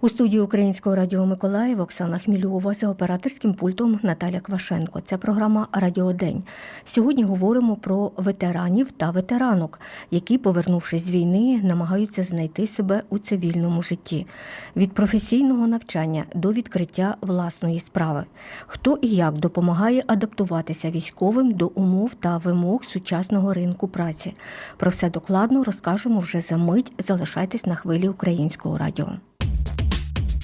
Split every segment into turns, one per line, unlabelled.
У студії Українського радіо Миколаїв Оксана Хмільова за операторським пультом Наталя Квашенко. Це програма Радіодень. Сьогодні говоримо про ветеранів та ветеранок, які, повернувшись з війни, намагаються знайти себе у цивільному житті від професійного навчання до відкриття власної справи. Хто і як допомагає адаптуватися військовим до умов та вимог сучасного ринку праці. Про все докладно розкажемо вже за мить. Залишайтесь на хвилі українського радіо.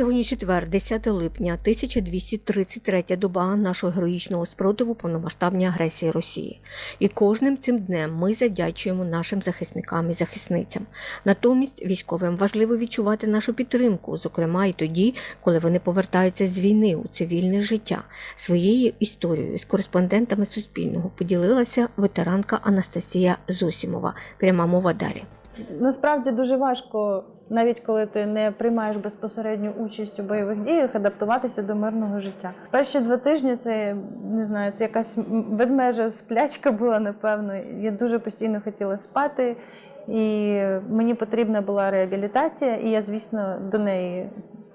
Сьогодні четвер, 10 липня, 1233 доба нашого героїчного спротиву повномасштабній агресії Росії. І кожним цим днем ми завдячуємо нашим захисникам і захисницям. Натомість військовим важливо відчувати нашу підтримку, зокрема і тоді, коли вони повертаються з війни у цивільне життя. Своєю історією з кореспондентами Суспільного поділилася ветеранка Анастасія Зосімова. Пряма мова далі.
Насправді дуже важко, навіть коли ти не приймаєш безпосередню участь у бойових діях, адаптуватися до мирного життя. Перші два тижні це не знаю, це якась ведмежа сплячка була, напевно. Я дуже постійно хотіла спати, і мені потрібна була реабілітація, і я, звісно, до неї.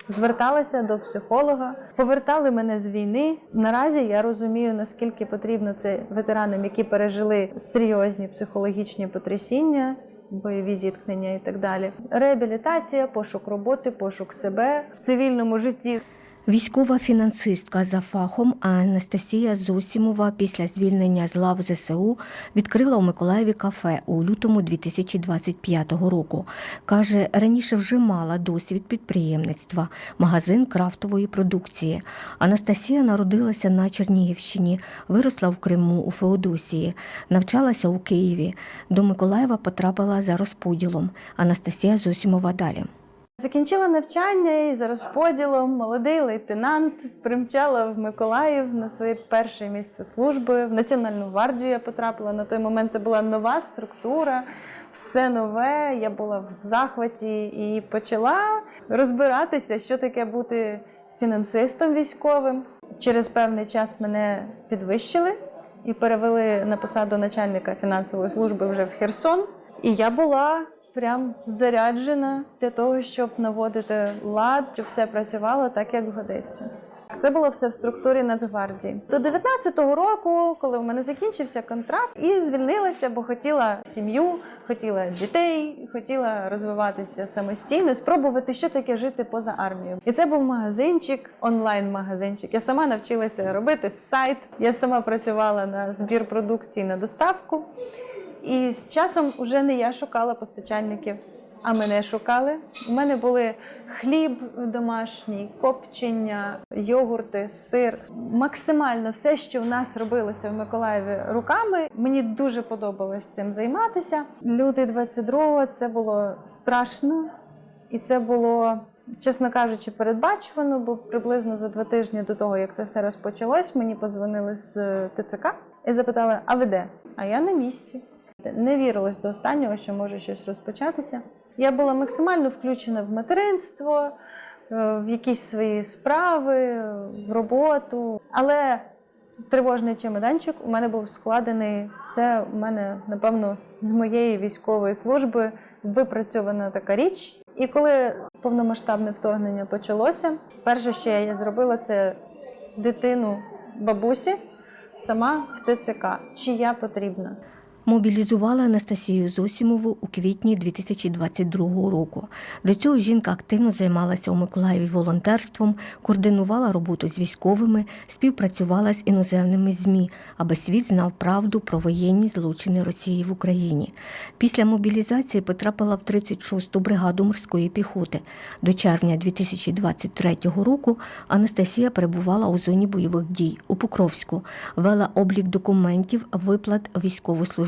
Зверталася до психолога, повертали мене з війни. Наразі я розумію, наскільки потрібно це ветеранам, які пережили серйозні психологічні потрясіння, бойові зіткнення і так далі. Реабілітація, пошук роботи, пошук себе в цивільному житті.
Військова фінансистка за фахом Анастасія Зосімова після звільнення з лав ЗСУ відкрила у Миколаєві кафе у лютому 2025 року. Каже, раніше вже мала досвід підприємництва, магазин крафтової продукції. Анастасія народилася на Чернігівщині, виросла в Криму у Феодосії, навчалася у Києві. До Миколаєва потрапила за розподілом. Анастасія Зосімова далі.
Закінчила навчання і за розподілом молодий лейтенант примчала в Миколаїв на своє перше місце служби. В Національну гвардію я потрапила. На той момент це була нова структура, все нове. Я була в захваті і почала розбиратися, що таке бути фінансистом військовим. Через певний час мене підвищили і перевели на посаду начальника фінансової служби вже в Херсон. І я була прям заряджена для того, щоб наводити лад, щоб все працювало так, як годиться. Це було все в структурі Нацгвардії. До 19-го року, коли у мене закінчився контракт, і звільнилася, бо хотіла сім'ю, хотіла дітей, хотіла розвиватися самостійно, спробувати, що таке жити поза армією. І це був магазинчик, онлайн-магазинчик. Я сама навчилася робити сайт. Я сама працювала на збір продукції на доставку. І з часом вже не я шукала постачальників, а мене шукали. У мене були хліб домашній, копчення, йогурти, сир. Максимально все, що в нас робилося в Миколаєві руками. Мені дуже подобалось цим займатися. Люди 22-го це було страшно, і це було. Чесно кажучи, передбачувано, бо приблизно за два тижні до того, як це все розпочалось, мені подзвонили з ТЦК і запитали: а ви де? А я на місці. Не вірилось до останнього, що може щось розпочатися. Я була максимально включена в материнство, е, в якісь свої справи, в роботу. Але тривожний чемоданчик у мене був складений. Це у мене, напевно, з моєї військової служби випрацьована така річ. І коли повномасштабне вторгнення почалося, перше, що я зробила, це дитину бабусі сама в ТЦК. Чи я потрібна?
Мобілізували Анастасію Зосімову у квітні 2022 року. До цього жінка активно займалася у Миколаєві волонтерством, координувала роботу з військовими, співпрацювала з іноземними ЗМІ, аби світ знав правду про воєнні злочини Росії в Україні. Після мобілізації потрапила в 36-ту бригаду морської піхоти. До червня 2023 року Анастасія перебувала у зоні бойових дій у Покровську, вела облік документів виплат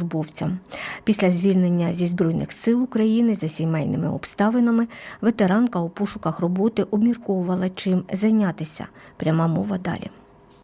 військовослужбовцям. Після звільнення зі Збройних сил України за сімейними обставинами ветеранка у пошуках роботи обмірковувала чим зайнятися. Пряма мова далі.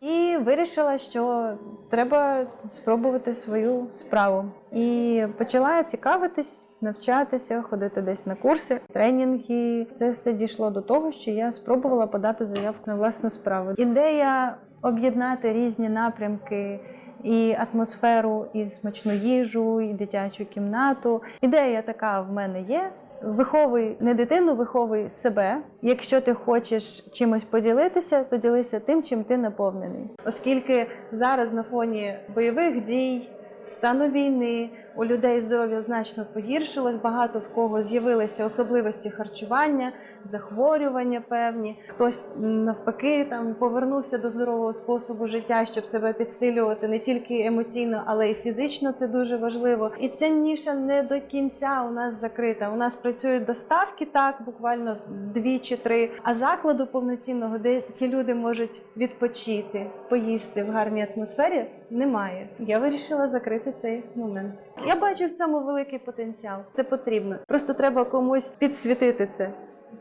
І вирішила, що треба спробувати свою справу. І почала цікавитись, навчатися, ходити десь на курси, тренінги. Це все дійшло до того, що я спробувала подати заявку на власну справу. Ідея об'єднати різні напрямки. І атмосферу, і смачну їжу, і дитячу кімнату. Ідея така в мене є. Виховуй не дитину, виховуй себе. Якщо ти хочеш чимось поділитися, то ділися тим, чим ти наповнений. Оскільки зараз на фоні бойових дій, стану війни у людей здоров'я значно погіршилось. Багато в кого з'явилися особливості харчування, захворювання певні. Хтось навпаки там повернувся до здорового способу життя, щоб себе підсилювати не тільки емоційно, але й фізично. Це дуже важливо. І ця ніша не до кінця у нас закрита. У нас працюють доставки, так буквально дві чи три. А закладу повноцінного, де ці люди можуть відпочити, поїсти в гарній атмосфері, немає. Я вирішила закрити цей момент. Я бачу в цьому великий потенціал. Це потрібно. Просто треба комусь підсвітити це.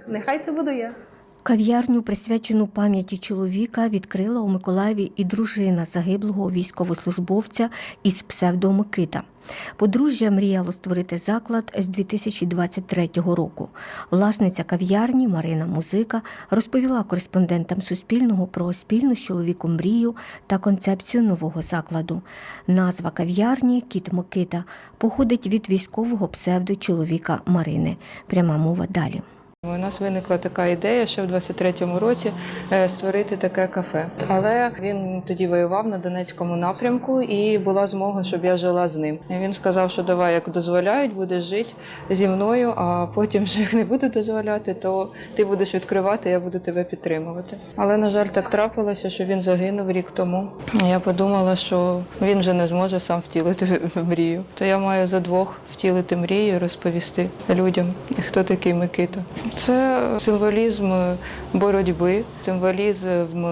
Нехай це буду я.
Кав'ярню, присвячену пам'яті чоловіка, відкрила у Миколаєві і дружина загиблого військовослужбовця із псевдо Микита. Подружжя мріяло створити заклад з 2023 року. Власниця кав'ярні Марина Музика розповіла кореспондентам Суспільного про спільну з чоловіком мрію та концепцію нового закладу. Назва кав'ярні Кіт Микита походить від військового псевдо чоловіка Марини. Пряма мова далі.
У нас виникла така ідея ще в 23-му році е, створити таке кафе. Але він тоді воював на Донецькому напрямку і була змога, щоб я жила з ним. Він сказав, що давай, як дозволяють, будеш жити зі мною, а потім, вже як не буду дозволяти, то ти будеш відкривати, я буду тебе підтримувати. Але на жаль, так трапилося, що він загинув рік тому. Я подумала, що він вже не зможе сам втілити мрію. То я маю за двох втілити мрію, розповісти людям, хто такий Микита. Це символізм боротьби, символізм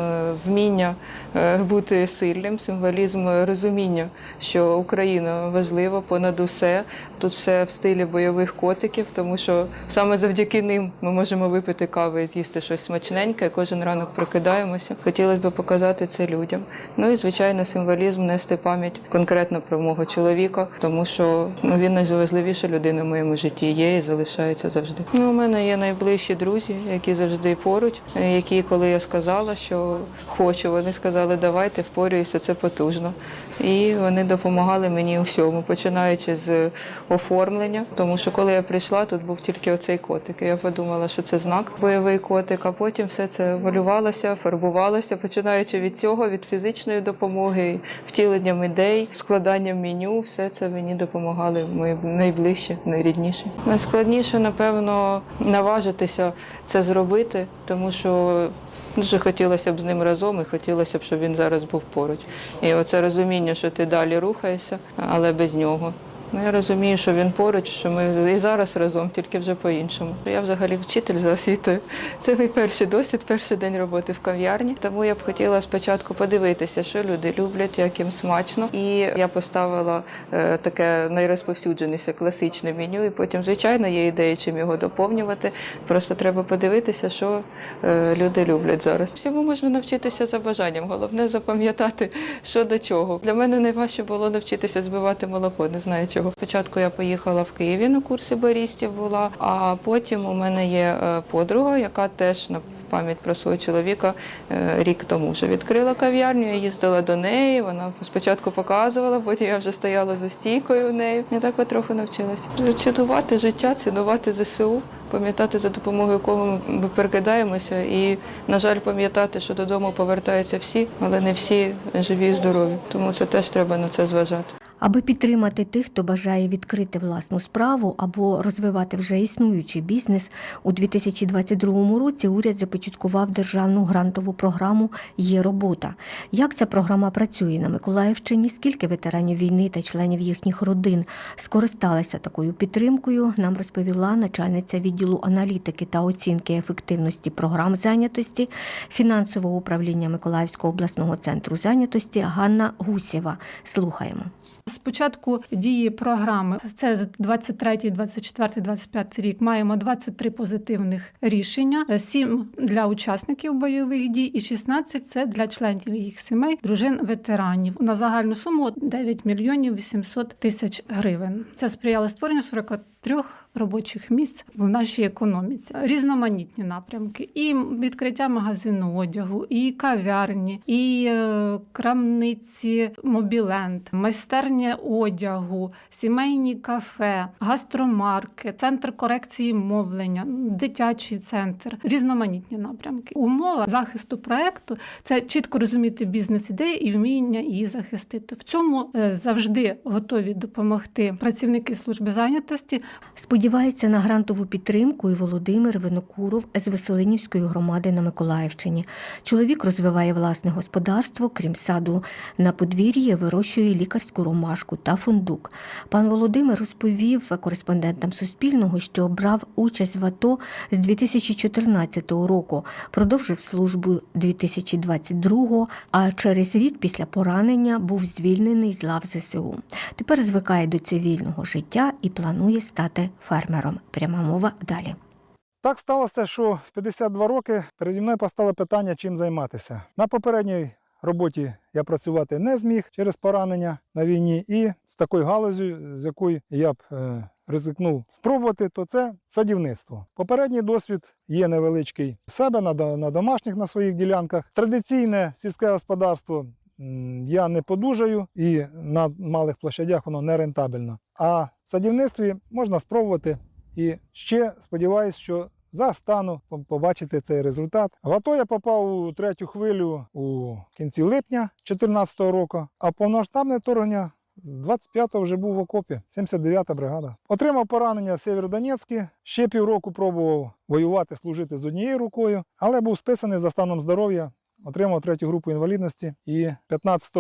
вміння е, бути сильним, символізм розуміння, що Україна важлива понад усе. Тут все в стилі бойових котиків, тому що саме завдяки ним ми можемо випити кави і з'їсти щось смачненьке. Кожен ранок прокидаємося. Хотілося б показати це людям. Ну і звичайно, символізм нести пам'ять конкретно про мого чоловіка, тому що ну, він найважливіша людина в моєму житті є і залишається завжди. Ну, у мене є найближчі друзі, які завжди поруч, е, які, коли я сказала, що хочу, вони сказали, давайте впорюйся, це потужно. І вони допомагали мені у всьому, починаючи з оформлення. Тому що коли я прийшла, тут був тільки оцей котик. Я подумала, що це знак бойовий котик, а потім все це малювалося, фарбувалося, починаючи від цього, від фізичної допомоги, втіленням ідей, складанням меню, все це мені допомагали мої найближчі, найрідніші. Найскладніше, напевно, наважитися це зробити, тому що дуже хотілося б з ним разом і хотілося б, щоб він зараз був поруч. І оце розуміння, що ти далі рухаєшся, але без нього. Ну, я розумію, що він поруч, що ми і зараз разом, тільки вже по-іншому. Я взагалі вчитель за освітою. Це мій перший досвід, перший день роботи в кав'ярні. Тому я б хотіла спочатку подивитися, що люди люблять, як їм смачно. І я поставила е, таке найрозповсюдженіше класичне меню. І потім, звичайно, є ідеї, чим його доповнювати. Просто треба подивитися, що е, люди люблять зараз. Всьому можна навчитися за бажанням. Головне запам'ятати, що до чого. Для мене найважче було навчитися збивати молоко. Не знаю. Спочатку я поїхала в Києві на курси барістів була, а потім у мене є е, подруга, яка теж на пам'ять про свого чоловіка е, рік тому вже відкрила кав'ярню. Я їздила до неї. Вона спочатку показувала, потім я вже стояла за стійкою в неї. Я так потроху навчилася. Цінувати життя, цінувати ЗСУ. Пам'ятати за допомогою кого ми перекидаємося, і на жаль, пам'ятати, що додому повертаються всі, але не всі живі і здорові. Тому це теж треба на це зважати.
Аби підтримати тих, хто бажає відкрити власну справу або розвивати вже існуючий бізнес, у 2022 році уряд започаткував державну грантову програму Є робота. Як ця програма працює на Миколаївщині? Скільки ветеранів війни та членів їхніх родин скористалися такою підтримкою? Нам розповіла начальниця відділу аналітики та оцінки ефективності програм зайнятості фінансового управління Миколаївського обласного центру зайнятості Ганна Гусєва. Слухаємо.
З початку дії програми, це з 23, 24, 25 рік, маємо 23 позитивних рішення, 7 для учасників бойових дій і 16 – це для членів їх сімей, дружин ветеранів. На загальну суму 9 мільйонів 800 тисяч гривень. Це сприяло створенню 43 робочих місць в нашій економіці. Різноманітні напрямки, і відкриття магазину одягу, і кав'ярні, і е, крамниці, мобіленд, майстерня одягу, сімейні кафе, гастромарки, центр корекції мовлення, дитячий центр, різноманітні напрямки. Умова захисту проекту це чітко розуміти бізнес-ідеї і вміння її захистити. В цьому е, завжди готові допомогти працівники служби зайнятості,
Сподівається на грантову підтримку і Володимир Винокуров з Веселинівської громади на Миколаївщині. Чоловік розвиває власне господарство, крім саду на подвір'ї, вирощує лікарську ромашку та фундук. Пан Володимир розповів кореспондентам Суспільного, що брав участь в АТО з 2014 року, продовжив службу 2022, а через рік після поранення був звільнений з лав ЗСУ. Тепер звикає до цивільного життя і планує стати фермером. Пряма мова далі.
Так сталося, що в 52 роки переді мною постало питання, чим займатися. На попередній роботі я працювати не зміг через поранення на війні, і з такою галузю, з якою я б е, ризикнув спробувати, то це садівництво. Попередній досвід є невеличкий в себе на, на домашніх на своїх ділянках. Традиційне сільське господарство я не подужаю, і на малих площадях воно не рентабельно. А в садівництві можна спробувати і ще сподіваюся, що застану по- побачити цей результат. В АТО я попав у третю хвилю у кінці липня 2014 року, а повномасштабне вторгнення з 25-го вже був в окопі, 79-та бригада. Отримав поранення в Сєвєродонецьку, ще півроку пробував воювати, служити з однією рукою, але був списаний за станом здоров'я, отримав третю групу інвалідності і 15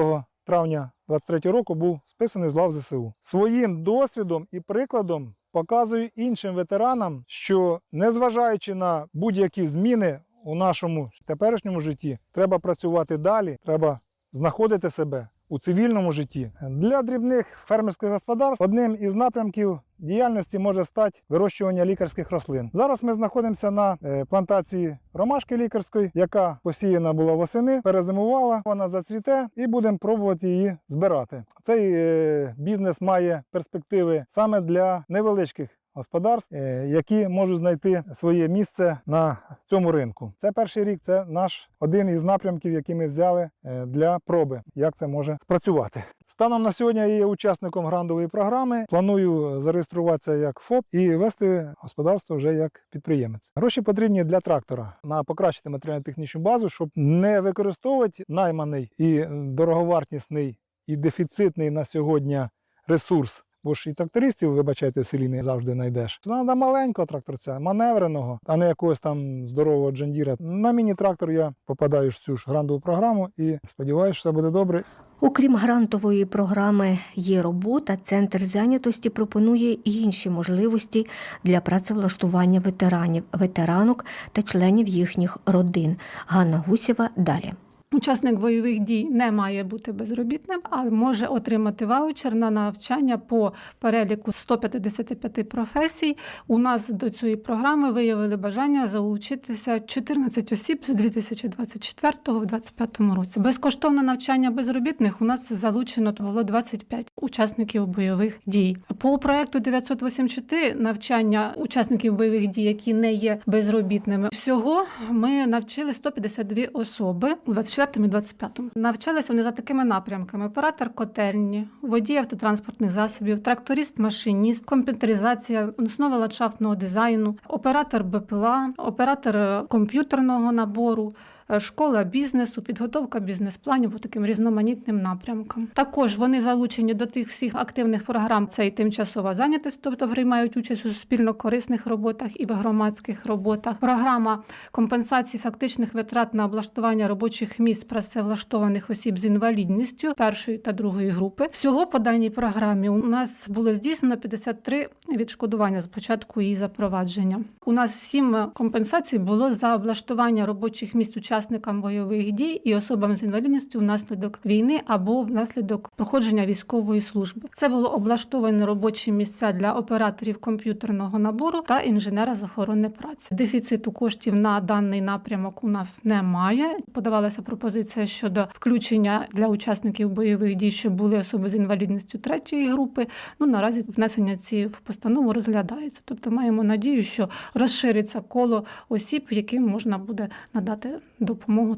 травня 23 року був списаний з лав ЗСУ. Своїм досвідом і прикладом показую іншим ветеранам, що незважаючи на будь-які зміни у нашому теперішньому житті, треба працювати далі, треба знаходити себе у цивільному житті. Для дрібних фермерських господарств одним із напрямків діяльності може стати вирощування лікарських рослин. Зараз ми знаходимося на е, плантації ромашки лікарської, яка посіяна була восени, перезимувала, вона зацвіте і будемо пробувати її збирати. Цей е, бізнес має перспективи саме для невеличких господарств, е, які можуть знайти своє місце на цьому ринку. Це перший рік, це наш один із напрямків, який ми взяли е, для проби, як це може спрацювати. Станом на сьогодні я є учасником грантової програми. Планую зареєструватися як ФОП і вести господарство вже як підприємець. Гроші потрібні для трактора на покращити матеріально-технічну базу, щоб не використовувати найманий і дороговартісний і дефіцитний на сьогодні ресурс. Бо ж і трактористів, вибачайте, в селі не завжди знайдеш. Треба маленького тракторця, маневреного, а не якогось там здорового джандіра. На міні-трактор я попадаю в цю ж грантову програму і сподіваюся, що все буде добре.
Окрім грантової програми є робота. Центр зайнятості пропонує і інші можливості для працевлаштування ветеранів, ветеранок та членів їхніх родин. Ганна Гусєва далі.
Учасник бойових дій не має бути безробітним, а може отримати ваучер на навчання по переліку 155 професій. У нас до цієї програми виявили бажання залучитися 14 осіб з 2024-2025 році. Безкоштовне навчання безробітних у нас залучено було 25 учасників бойових дій. По проекту 984 навчання учасників бойових дій, які не є безробітними, всього ми навчили 152 особи у 24 і 25 Навчалися вони за такими напрямками: оператор котельні, водій автотранспортних засобів, тракторист, машиніст, комп'ютеризація, основи ландшафтного дизайну, оператор БПЛА, оператор е, комп'ютерного набору. Е, Школа бізнесу, підготовка бізнес-планів по таким різноманітним напрямкам. Також вони залучені до тих всіх активних програм. Це і тимчасова зайнятість, тобто приймають участь у суспільно корисних роботах і в громадських роботах. Програма компенсації фактичних витрат на облаштування робочих місць працевлаштованих осіб з інвалідністю першої та другої групи. Всього по даній програмі у нас було здійснено 53 відшкодування з початку її запровадження. У нас сім компенсацій було за облаштування робочих місць учасників учасникам бойових дій і особам з інвалідністю внаслідок війни або внаслідок проходження військової служби. Це було облаштовані робочі місця для операторів комп'ютерного набору та інженера з охорони праці. Дефіциту коштів на даний напрямок у нас немає. Подавалася пропозиція щодо включення для учасників бойових дій, що були особи з інвалідністю третьої групи. Ну наразі внесення ці в постанову розглядається. Тобто маємо надію, що розшириться коло осіб, яким можна буде надати допомогу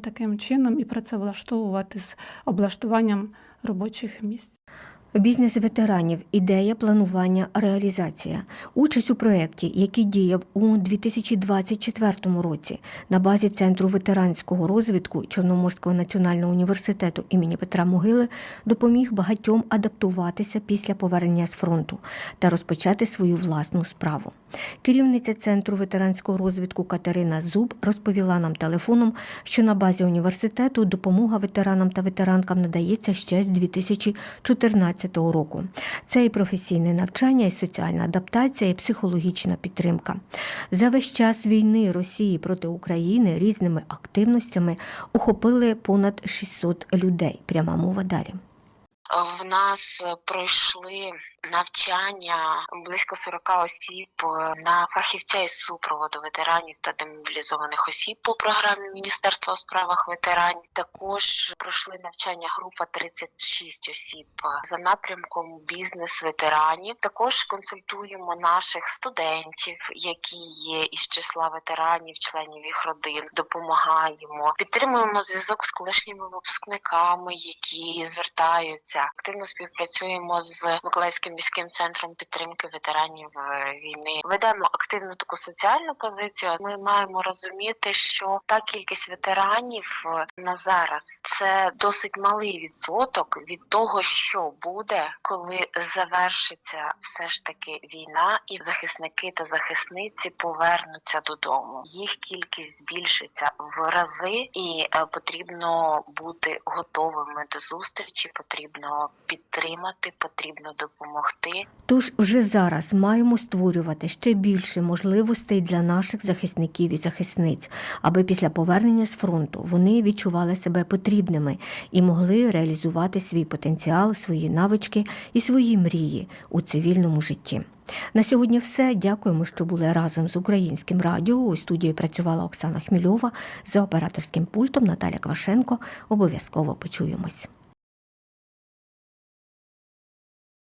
таким чином і працевлаштовувати з облаштуванням робочих місць.
Бізнес ветеранів, ідея, планування, реалізація. Участь у проєкті, який діяв у 2024 році на базі Центру ветеранського розвитку Чорноморського національного університету імені Петра Могили, допоміг багатьом адаптуватися після повернення з фронту та розпочати свою власну справу. Керівниця Центру ветеранського розвитку Катерина Зуб розповіла нам телефоном, що на базі університету допомога ветеранам та ветеранкам надається ще з 2014 року. Це і професійне навчання, і соціальна адаптація, і психологічна підтримка. За весь час війни Росії проти України різними активностями охопили понад 600 людей. Пряма мова далі.
В нас е, пройшли навчання близько 40 осіб е, на фахівця із супроводу ветеранів та демобілізованих осіб по програмі Міністерства у справах ветеранів. Також пройшли навчання група 36 осіб е, за напрямком бізнес ветеранів. Також консультуємо наших студентів, які є із числа ветеранів, членів їх родин. Допомагаємо, підтримуємо зв'язок з колишніми випускниками, які звертаються. Активно співпрацюємо з Миколаївським міським центром підтримки ветеранів е, війни. Ведемо активну таку соціальну позицію. Ми маємо розуміти, що та кількість ветеранів е, на зараз це досить малий відсоток від того, що буде, коли завершиться все ж таки війна, і захисники та захисниці повернуться додому. Їх кількість збільшиться в рази, і е, потрібно бути готовими до зустрічі. Потрібно підтримати, потрібно допомогти.
Тож вже зараз маємо створювати ще більше можливостей для наших захисників і захисниць, аби після повернення з фронту вони відчували себе потрібними і могли реалізувати свій потенціал, свої навички і свої мрії у цивільному житті. На сьогодні все. Дякуємо, що були разом з українським радіо. У студії працювала Оксана Хмільова за операторським пультом Наталя Квашенко. Обов'язково почуємось.